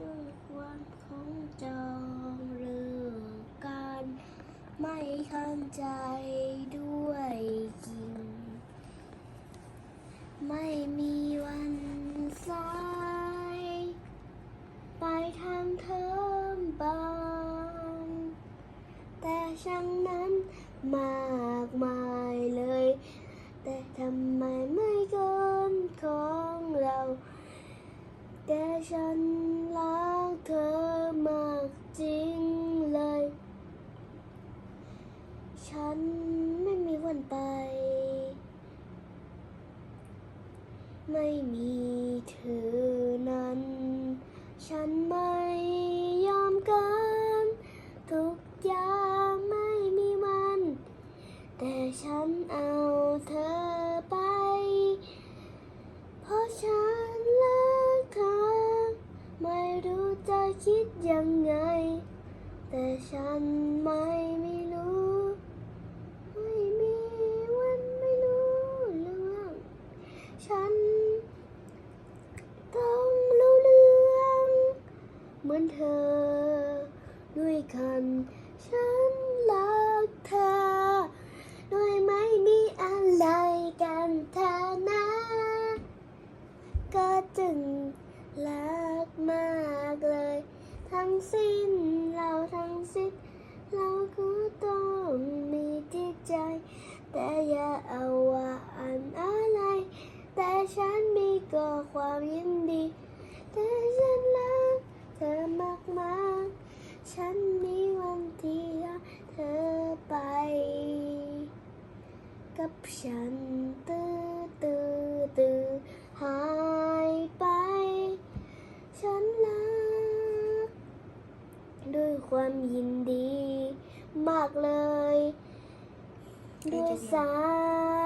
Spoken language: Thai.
ด้วยความของจองเรื่องการไม่เข้าใจด้วยจริง ไม่มีวันสาย ไปทางเทอมบานแต่ช่างนั้นมากมายเลย แต่ทำไมไม่เกินของเรา แต่ฉัน ฉันไม่มีวันไป ไม่มีเธอนั้น ฉันไม่ยอมกันทุกอย่างไม่มีมัน แต่ฉันเอาเธอไป เพราะฉันรักเธอ ไม่รู้จะคิดยังไง แต่ฉันไม่ม่รู้ไม่มีวันไม่รู้เรื่อง ฉันต้องรู้เรื่อง เหมื อนเธอ ด้วยกันฉันรักเธอ ด้วยไม่มีอะไรกันเธอนะ ก็จึงรักมากเลย ทั้งสิ้นเราทั้งสิ้น เราก็ต้องมีจิตใจ แต่อย่าเอาว่าอันอะไร แต่ฉันมีก็ความยินดี แต่ฉันรัก เธอมากมากๆ ฉันมีวันที่รักเธอไป กับฉันตื้อตื้อตื้อหายไป ฉันรัก ด้วยความยินดี มากเลย ด้วยสาย